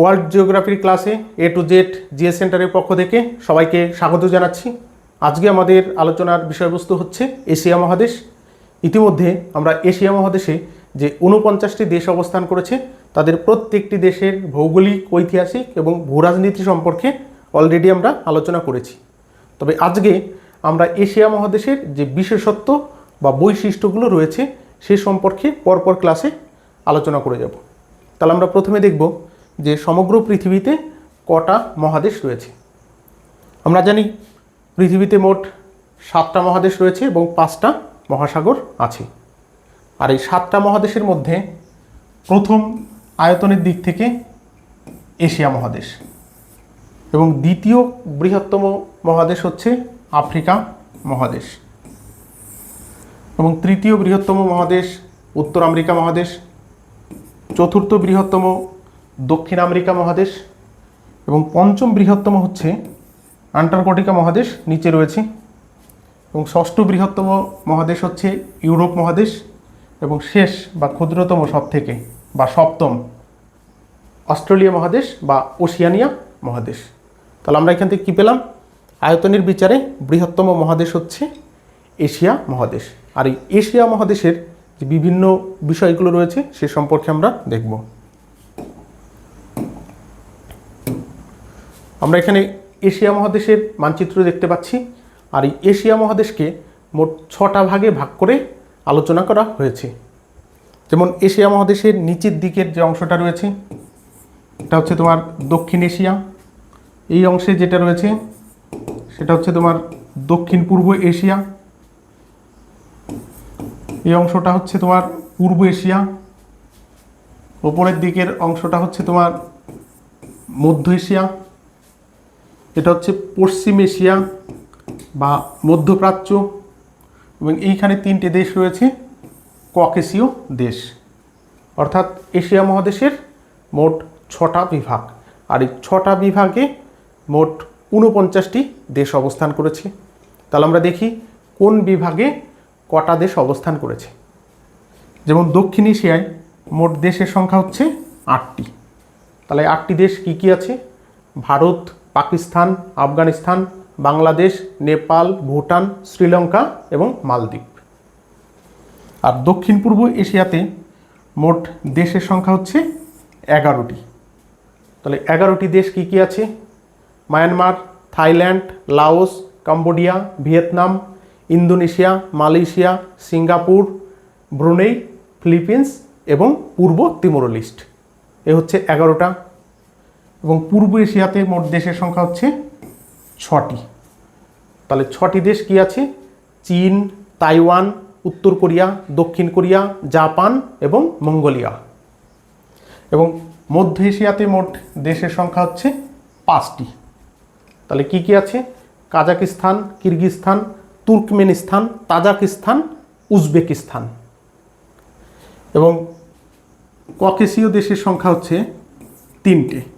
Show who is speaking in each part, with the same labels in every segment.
Speaker 1: World জিওগ্রাফির ক্লাসে এ to Z GS সেন্টারের পক্ষ থেকে সবাইকে স্বাগত জানাচ্ছি। আজকে আমাদের আলোচনার বিষয়বস্তু হচ্ছে এশিয়া মহাদেশ। ইতিমধ্যে আমরা এশিয়া মহাদেশে যে ঊনপঞ্চাশটি দেশ অবস্থান করেছে, তাদের প্রত্যেকটি দেশের ভৌগোলিক, ঐতিহাসিক এবং ভূরাজনীতি সম্পর্কে অলরেডি আমরা আলোচনা করেছি। তবে আজকে আমরা এশিয়া মহাদেশের যে বিশেষত্ব বা বৈশিষ্ট্যগুলো রয়েছে, সে সম্পর্কে পরপর ক্লাসে আলোচনা করে যাব। তাহলে আমরা প্রথমে দেখব যে সমগ্র পৃথিবীতে কটা মহাদেশ রয়েছে। আমরা জানি পৃথিবীতে মোট সাতটা মহাদেশ রয়েছে এবং পাঁচটা মহাসাগর আছে। আর এই সাতটা মহাদেশের মধ্যে প্রথম আয়তনের দিক থেকে এশিয়া মহাদেশ এবং দ্বিতীয় বৃহত্তম মহাদেশ হচ্ছে আফ্রিকা মহাদেশ এবং তৃতীয় বৃহত্তম মহাদেশ উত্তর আমেরিকা মহাদেশ, চতুর্থ বৃহত্তম দক্ষিণ আমেরিকা মহাদেশ এবং পঞ্চম বৃহত্তম হচ্ছে আন্টার্কটিকা মহাদেশ, নিচে রয়েছে। এবং ষষ্ঠ বৃহত্তম মহাদেশ হচ্ছে ইউরোপ মহাদেশ এবং শেষ বা ক্ষুদ্রতম সব থেকে বা সপ্তম অস্ট্রেলিয়া মহাদেশ বা ওশিয়ানিয়া মহাদেশ। তাহলে আমরা এখান থেকে কী পেলাম? আয়তনের বিচারে বৃহত্তম মহাদেশ হচ্ছে এশিয়া মহাদেশ। আর এই এশিয়া মহাদেশের যে বিভিন্ন বিষয়গুলো রয়েছে সে সম্পর্কে আমরা দেখব। আমরা এখানে এশিয়া মহাদেশের মানচিত্র দেখতে পাচ্ছি। আর এই এশিয়া মহাদেশকে মোট ছটা ভাগে ভাগ করে আলোচনা করা হয়েছে। যেমন এশিয়া মহাদেশের নিচের দিকের যে অংশটা রয়েছে, এটা হচ্ছে তোমার দক্ষিণ এশিয়া। এই অংশে যেটা রয়েছে, সেটা হচ্ছে তোমার দক্ষিণ পূর্ব এশিয়া। এই অংশটা হচ্ছে তোমার পূর্ব এশিয়া। ওপরের দিকের অংশটা হচ্ছে তোমার মধ্য এশিয়া। এটা হচ্ছে পশ্চিম এশিয়া বা মধ্যপ্রাচ্য এবং এইখানে তিনটে দেশ রয়েছে, ককেশীয় দেশ। অর্থাৎ এশিয়া মহাদেশের মোট ছটা বিভাগ। আর এই ছটা বিভাগে মোট ঊনপঞ্চাশটি দেশ অবস্থান করেছে। তাহলে আমরা দেখি কোন বিভাগে কটা দেশ অবস্থান করেছে। যেমন দক্ষিণ এশিয়ায় মোট দেশের সংখ্যা হচ্ছে আটটি। তাহলে আটটি দেশ কি কি আছে? ভারত পাকিস্তান, আফগানিস্তান, বাংলাদেশ, নেপাল, ভুটান, শ্রীলঙ্কা এবং মালদ্বীপ। আর দক্ষিণ পূর্ব এশিয়াতে মোট দেশের সংখ্যা হচ্ছে এগারোটি। তাহলে এগারোটি দেশ কি কি আছে? Myanmar, Thailand, Laos, Cambodia, Vietnam, Indonesia, Malaysia, Singapore, Brunei, Philippines এবং পূর্ব তিমোর লিস্ট। এ হচ্ছে এগারোটা। এবং পূর্ব এশিয়াতে মোট দেশের সংখ্যা হচ্ছে ছটি। তাহলে ছটি দেশ কি আছে? চীন, তাইওয়ান, উত্তর কোরিয়া, দক্ষিণ কোরিয়া, জাপান এবং মঙ্গোলিয়া। এবং মধ্য এশিয়াতে মোট দেশের সংখ্যা হচ্ছে পাঁচটি। তাহলে কি কি আছে? Kazakhstan, Kyrgyzstan, Turkmenistan, Tajikistan, Uzbekistan. এবং ককেশীয় দেশের সংখ্যা হচ্ছে তিনটে।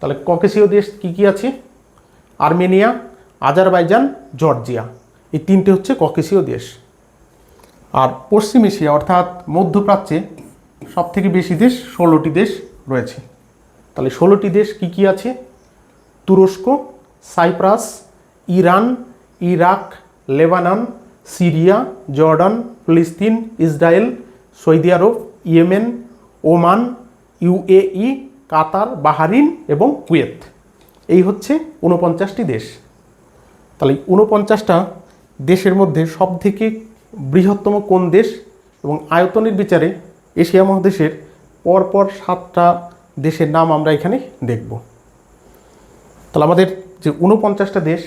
Speaker 1: তাহলে ককেশীয় দেশ কি কি আছে? Armenia, Azerbaijan, Georgia. এই তিনটে হচ্ছে ককেশীয় দেশ। আর পশ্চিম এশিয়া, অর্থাৎ মধ্যপ্রাচ্যে সব থেকে বেশি দেশ, ষোলোটি দেশ রয়েছে। তাহলে ষোলোটি দেশ কি কি আছে? তুরস্ক, Cyprus, Iran, Iraq, Lebanon, Syria, Jordan, ফিলিস্তিন, ইসরায়েল, সৌদি আরব, Yemen, Oman, UAE Qatar, Bahrain এবং কুয়েত। এই হচ্ছে ঊনপঞ্চাশটি দেশ। তাহলে ঊনপঞ্চাশটা দেশের মধ্যে সবথেকে বৃহত্তম কোন দেশ এবং আয়তনের বিচারে এশিয়া মহাদেশের পরপর সাতটা দেশের নাম আমরা এখানে দেখব। তাহলে আমাদের যে ঊনপঞ্চাশটা দেশ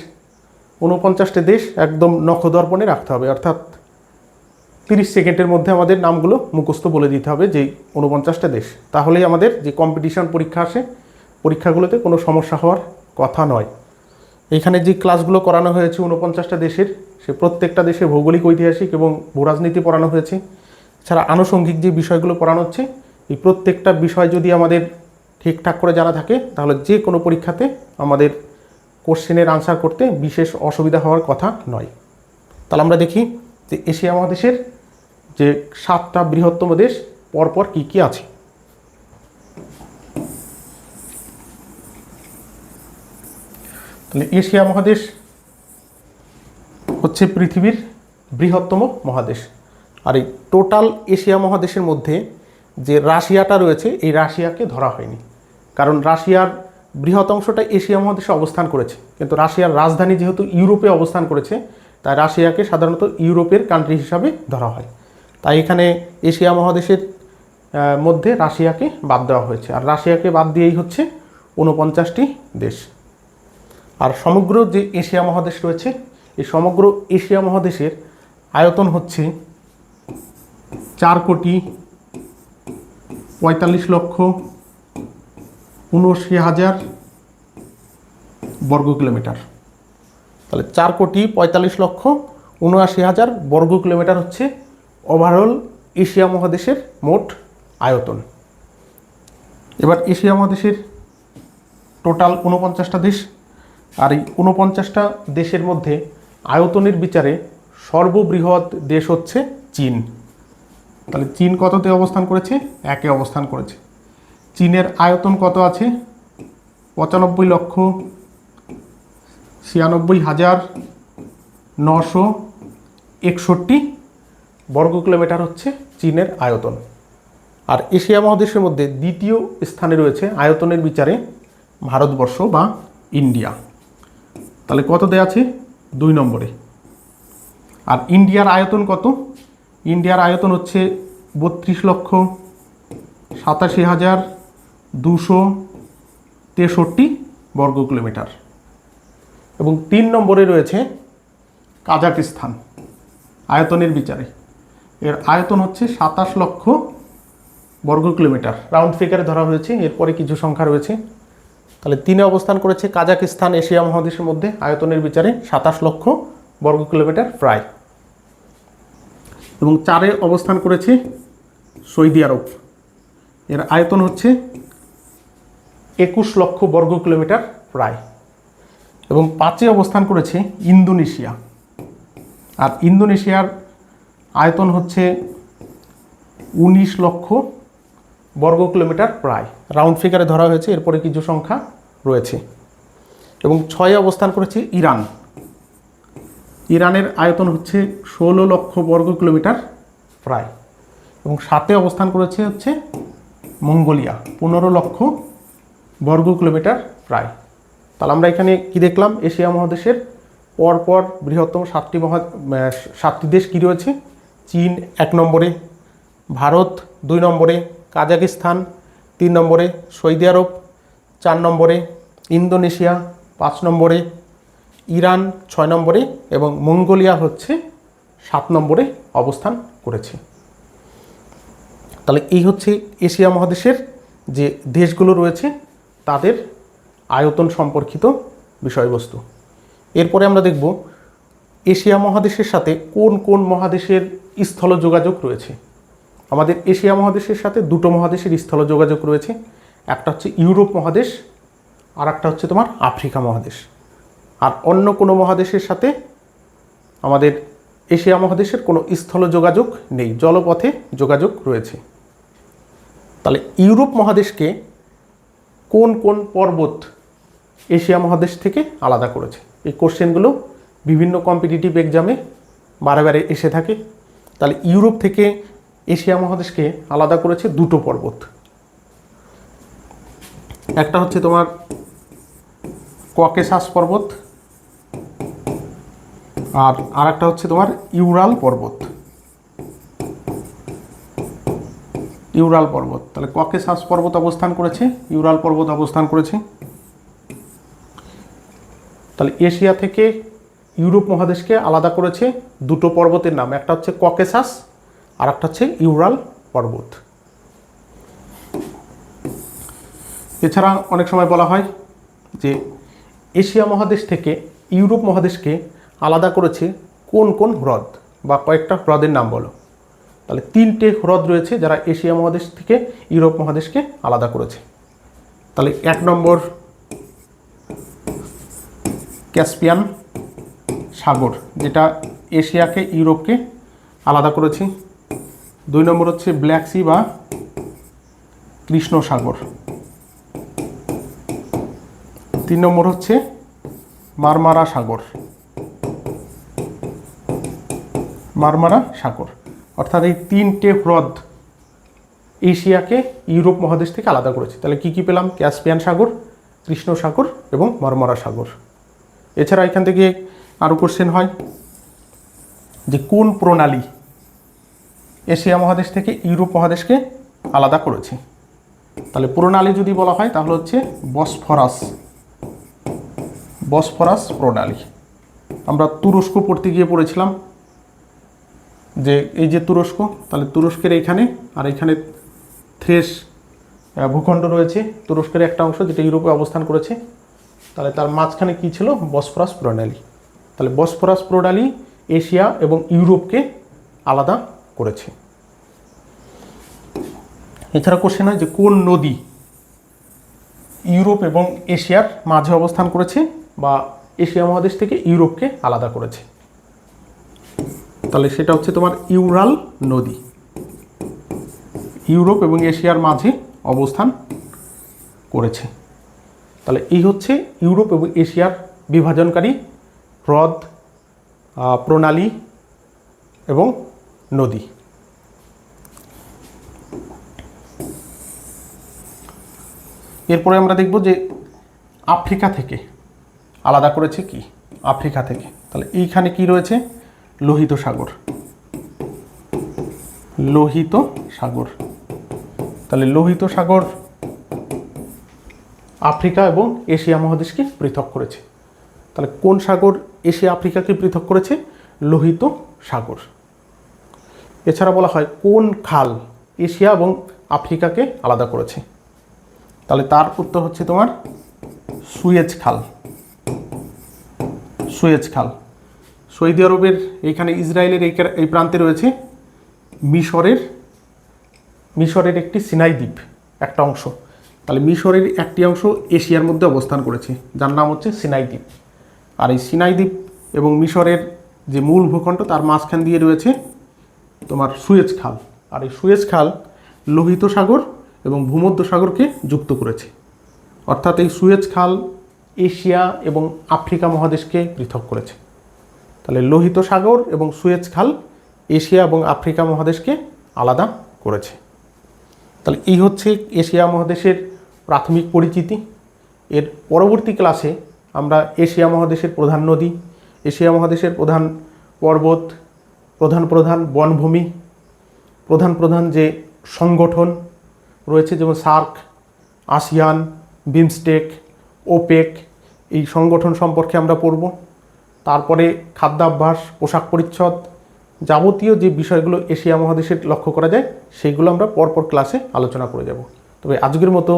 Speaker 1: ঊনপঞ্চাশটা দেশ একদম নখদর্পণে রাখতে হবে। অর্থাৎ তিরিশ সেকেন্ডের মধ্যে আমাদের নামগুলো মুখস্থ বলে দিতে হবে যে উনপঞ্চাশটা দেশ। তাহলেই আমাদের যে কম্পিটিশন পরীক্ষা আসে, পরীক্ষাগুলোতে কোনো সমস্যা হওয়ার কথা নয়। এখানে যে ক্লাসগুলো করানো হয়েছে উনপঞ্চাশটা দেশের, সে প্রত্যেকটা দেশে ভৌগোলিক, ঐতিহাসিক এবং ভূরাজনীতি পড়ানো হয়েছে। এছাড়া আনুষঙ্গিক যে বিষয়গুলো পড়ানো হচ্ছে, এই প্রত্যেকটা বিষয় যদি আমাদের ঠিকঠাক করে জানা থাকে, তাহলে যে কোনো পরীক্ষাতে আমাদের কোশ্চেনের আনসার করতে বিশেষ অসুবিধা হওয়ার কথা নয়। তাহলে আমরা দেখি যে এশিয়া মহাদেশের যে সাতটা বৃহত্তম দেশ, পরপর কি কি আছে? তাহলে এশিয়া মহাদেশ হচ্ছে পৃথিবীর বৃহত্তম মহাদেশ। আর এই টোটাল এশিয়া মহাদেশের মধ্যে যে রাশিয়াটা রয়েছে, এই রাশিয়াকে ধরা হয়নি। কারণ রাশিয়ার বৃহৎ অংশটা এশিয়া মহাদেশে অবস্থান করেছে। কিন্তু রাশিয়ার রাজধানী যেহেতু ইউরোপে অবস্থান করেছে, তাই রাশিয়াকে সাধারণত ইউরোপের কান্ট্রি হিসাবে ধরা হয়। তাই এখানে এশিয়া মহাদেশের মধ্যে রাশিয়াকে বাদ দেওয়া হয়েছে। আর রাশিয়াকে বাদ দিয়েই হচ্ছে ঊনপঞ্চাশটি দেশ। আর সমগ্র যে এশিয়া মহাদেশ রয়েছে, এই সমগ্র এশিয়া মহাদেশের আয়তন হচ্ছে চার কোটি পঁয়তাল্লিশ লক্ষ উনআশি হাজার বর্গ কিলোমিটার। তাহলে চার কোটি পঁয়তাল্লিশ লক্ষ উনআশি হাজার বর্গ কিলোমিটার হচ্ছে ওভারঅল এশিয়া মহাদেশের মোট আয়তন। এবার এশিয়া মহাদেশের টোটাল উনপঞ্চাশটা দেশ। আর এই উনপঞ্চাশটা দেশের মধ্যে আয়তনের বিচারে সর্ববৃহৎ দেশ হচ্ছে চীন। তাহলে চীন কততে অবস্থান করেছে? একে অবস্থান করেছে। চীনের আয়তন কত আছে? পঁচানব্বই লক্ষ ছিয়ানব্বই হাজার নশো একষট্টি বর্গ কিলোমিটার হচ্ছে চীনের আয়তন। আর এশিয়া মহাদেশের মধ্যে দ্বিতীয় স্থানে রয়েছে আয়তনের বিচারে ভারতবর্ষ বা ইন্ডিয়া। তাহলে কত দেয়া আছে? দুই নম্বরে। আর ইন্ডিয়ার আয়তন কত? ইন্ডিয়ার আয়তন হচ্ছে বত্রিশ লক্ষ সাতাশি হাজার দুশো তেষট্টি বর্গ কিলোমিটার। এবং তিন নম্বরে রয়েছে কাজাকিস্তান আয়তনের বিচারে। এর আয়তন হচ্ছে সাতাশ লক্ষ বর্গ কিলোমিটার। রাউন্ড ফিগারে ধরা হয়েছে, এরপরে কিছু সংখ্যা রয়েছে। তাহলে তিনে অবস্থান করেছে কাজাকিস্তান, এশিয়া মহাদেশের মধ্যে। আয়তনের বিচারে সাতাশ লক্ষ বর্গ কিলোমিটার প্রায়। এবং চারে অবস্থান করেছে সৌদি আরব। এর আয়তন হচ্ছে একুশ লক্ষ বর্গ কিলোমিটার প্রায়। এবং পাঁচে অবস্থান করেছে ইন্দোনেশিয়া। আর ইন্দোনেশিয়ার আয়তন হচ্ছে উনিশ লক্ষ বর্গ কিলোমিটার প্রায়। রাউন্ড ফিগারে ধরা হয়েছে, এরপরে কিছু সংখ্যা রয়েছে। এবং ছয়ে অবস্থান করেছে ইরান। ইরানের আয়তন হচ্ছে ষোলো লক্ষ বর্গ কিলোমিটার প্রায়। এবং সাতে অবস্থান করেছে হচ্ছে মঙ্গোলিয়া, পনেরো লক্ষ বর্গ কিলোমিটার প্রায়। তাহলে আমরা এখানে কি দেখলাম? এশিয়া মহাদেশের পরপর বৃহত্তম সাতটি মহা সাতটি দেশ কী রয়েছে? চীন এক নম্বরে, ভারত দুই নম্বরে, কাজাকিস্তান তিন নম্বরে, সৌদি আরব চার নম্বরে, ইন্দোনেশিয়া পাঁচ নম্বরে, ইরান ছয় নম্বরে এবং মঙ্গোলিয়া হচ্ছে সাত নম্বরে অবস্থান করেছে। তাহলে এই হচ্ছে এশিয়া মহাদেশের যে দেশগুলো রয়েছে, তাদের আয়তন সম্পর্কিত বিষয়বস্তু। এরপরে আমরা দেখব এশিয়া মহাদেশের সাথে কোন কোন মহাদেশের স্থল যোগাযোগ রয়েছে? আমাদের এশিয়া মহাদেশের সাথে দুটো মহাদেশের স্থল যোগাযোগ রয়েছে। একটা হচ্ছে ইউরোপ মহাদেশ আর একটা হচ্ছে তোমার আফ্রিকা মহাদেশ। আর অন্য কোনো মহাদেশের সাথে আমাদের এশিয়া মহাদেশের কোনো স্থল যোগাযোগ নেই, জলপথে যোগাযোগ রয়েছে। তাহলে ইউরোপ মহাদেশকে কোন কোন পর্বত এশিয়া মহাদেশ থেকে আলাদা করেছে? এই কোশ্চেনগুলো বিভিন্ন কম্পিটিটিভ এক্সামে বারে এসে থাকে। তাহলে ইউরোপ থেকে এশিয়া মহাদেশকে আলাদা করেছে দুটো পর্বত। একটা হচ্ছে তোমার ককেশাস পর্বত আর আরেকটা হচ্ছে তোমার ইউরাল পর্বত। ইউরাল পর্বত, তাহলে ককেশাস পর্বত অবস্থান করেছে, ইউরাল পর্বত অবস্থান করেছে। তাহলে এশিয়া থেকে ইউরোপ মহাদেশকে আলাদা করেছে দুটো পর্বতের নাম, একটা হচ্ছে ককেশাস আর একটা হচ্ছে ইউরাল পর্বত। এছাড়া অনেক সময় বলা হয় যে এশিয়া মহাদেশ থেকে ইউরোপ মহাদেশকে আলাদা করেছে কোন কোন হ্রদ বা কয়েকটা হ্রদের নাম বলো। তাহলে তিনটে হ্রদ রয়েছে যারা এশিয়া মহাদেশ থেকে ইউরোপ মহাদেশকে আলাদা করেছে। তাহলে এক নম্বর ক্যাসপিয়ান সাগর, যেটা এশিয়াকে, ইউরোপকে আলাদা করেছে। দুই নম্বর হচ্ছে ব্ল্যাক সি বা কৃষ্ণ সাগর। তিন নম্বর হচ্ছে মারমারা সাগর। মারমারা সাগর। অর্থাৎ এই তিনটে হ্রদ এশিয়াকে, ইউরোপ মহাদেশ থেকে আলাদা করেছে। তাহলে কি কি পেলাম? ক্যাসপিয়ান সাগর, কৃষ্ণ সাগর এবং মারমারা সাগর। এছাড়া এখান থেকে আরও কোশ্চেন হয় যে কোন প্রণালী এশিয়া মহাদেশ থেকে ইউরোপ মহাদেশকে আলাদা করেছে? তাহলে প্রণালী যদি বলা হয়, তাহলে হচ্ছে বসফরাস। বসফরাস প্রণালী। আমরা তুরস্ক পড়তে গিয়ে পড়েছিলাম যে এই যে তুরস্ক, তাহলে তুরস্কের এইখানে আর এখানে থ্রেস ভূখণ্ড রয়েছে। তুরস্কের একটা অংশ যেটা ইউরোপে অবস্থান করেছে। তাহলে তার মাঝখানে কি ছিল? বসফরাস প্রণালী। তাহলে বসফরাস প্রণালী এশিয়া এবং ইউরোপকে আলাদা করেছে। এছাড়া কোশ্চেন হয় যে কোন নদী ইউরোপ এবং এশিয়ার মাঝে অবস্থান করেছে বা এশিয়া মহাদেশ থেকে ইউরোপকে আলাদা করেছে? তাহলে সেটা হচ্ছে তোমার ইউরাল নদী। ইউরোপ এবং এশিয়ার মাঝে অবস্থান করেছে। তাহলে এই হচ্ছে ইউরোপ এবং এশিয়ার বিভাজনকারী হ্রদ প্রণালী এবং নদী। এরপরে আমরা দেখব যে আফ্রিকা থেকে, আলাদা করেছে কি? আফ্রিকা থেকে। তাহলে এইখানে কি রয়েছে? লোহিত সাগর। লোহিত সাগর। তাহলে লোহিত সাগর আফ্রিকা এবং এশিয়া মহাদেশকে পৃথক করেছে। তাহলে কোন সাগর এশিয়া, আফ্রিকাকে পৃথক করেছে লোহিত সাগর। এছাড়া বলা হয় কোন খাল এশিয়া এবং আফ্রিকাকে আলাদা করেছে? তাহলে তার উত্তর হচ্ছে তোমার সুয়েজ খাল। সুয়েজ খাল। সৌদি আরবের এইখানে ইসরায়েলের এই এই প্রান্তে রয়েছে মিশরের মিশরের একটি সিনাই দ্বীপ, একটা অংশ। তাহলে মিশরের একটি অংশ এশিয়ার মধ্যে অবস্থান করেছে, যার নাম হচ্ছে সিনাই দ্বীপ। আর এই সিনাই দ্বীপ এবং মিশরের যে মূল ভূখণ্ড, তার মাঝখান দিয়ে রয়েছে তোমার সুয়েজ খাল। আর এই সুয়েজ খাল লোহিত সাগর এবং ভূমধ্য সাগরকে যুক্ত করেছে। অর্থাৎ এই সুয়েজ খাল এশিয়া এবং আফ্রিকা মহাদেশকে পৃথক করেছে। তাহলে লোহিত সাগর এবং সুয়েজ খাল এশিয়া এবং আফ্রিকা মহাদেশকে আলাদা করেছে। তাহলে এই হচ্ছে এশিয়া মহাদেশের প্রাথমিক পরিচিতি। এর পরবর্তী ক্লাসে আমরা এশিয়া মহাদেশের প্রধান নদী, এশিয়া মহাদেশের প্রধান পর্বত, প্রধান প্রধান বনভূমি, প্রধান প্রধান যে সংগঠন রয়েছে যেমন সার্ক, আসিয়ান, বিমস্টেক, ওপেক, এই সংগঠন সম্পর্কে আমরা পড়ব। তারপরে খাদ্যাভ্যাস, পোশাক পরিচ্ছদ যাবতীয় যে বিষয়গুলো এশিয়া মহাদেশে লক্ষ্য করা যায় সেইগুলো আমরা পরপর ক্লাসে আলোচনা করে যাব। তবে আজকের মতো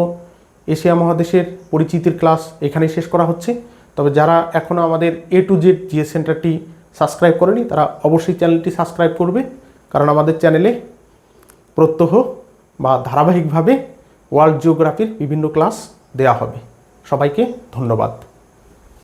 Speaker 1: এশিয়া মহাদেশের পরিচিতির ক্লাস এখানে শেষ করা হচ্ছে। তবে যারা এখনও আমাদের এ টু জেড জিএস সেন্টারটি সাবস্ক্রাইব করেনি, তারা অবশ্যই চ্যানেলটি সাবস্ক্রাইব করবে। কারণ আমাদের চ্যানেলে প্রত্যহ বা ধারাবাহিকভাবে ওয়ার্ল্ড জিওগ্রাফির বিভিন্ন ক্লাস দেয়া হবে। সবাইকে ধন্যবাদ।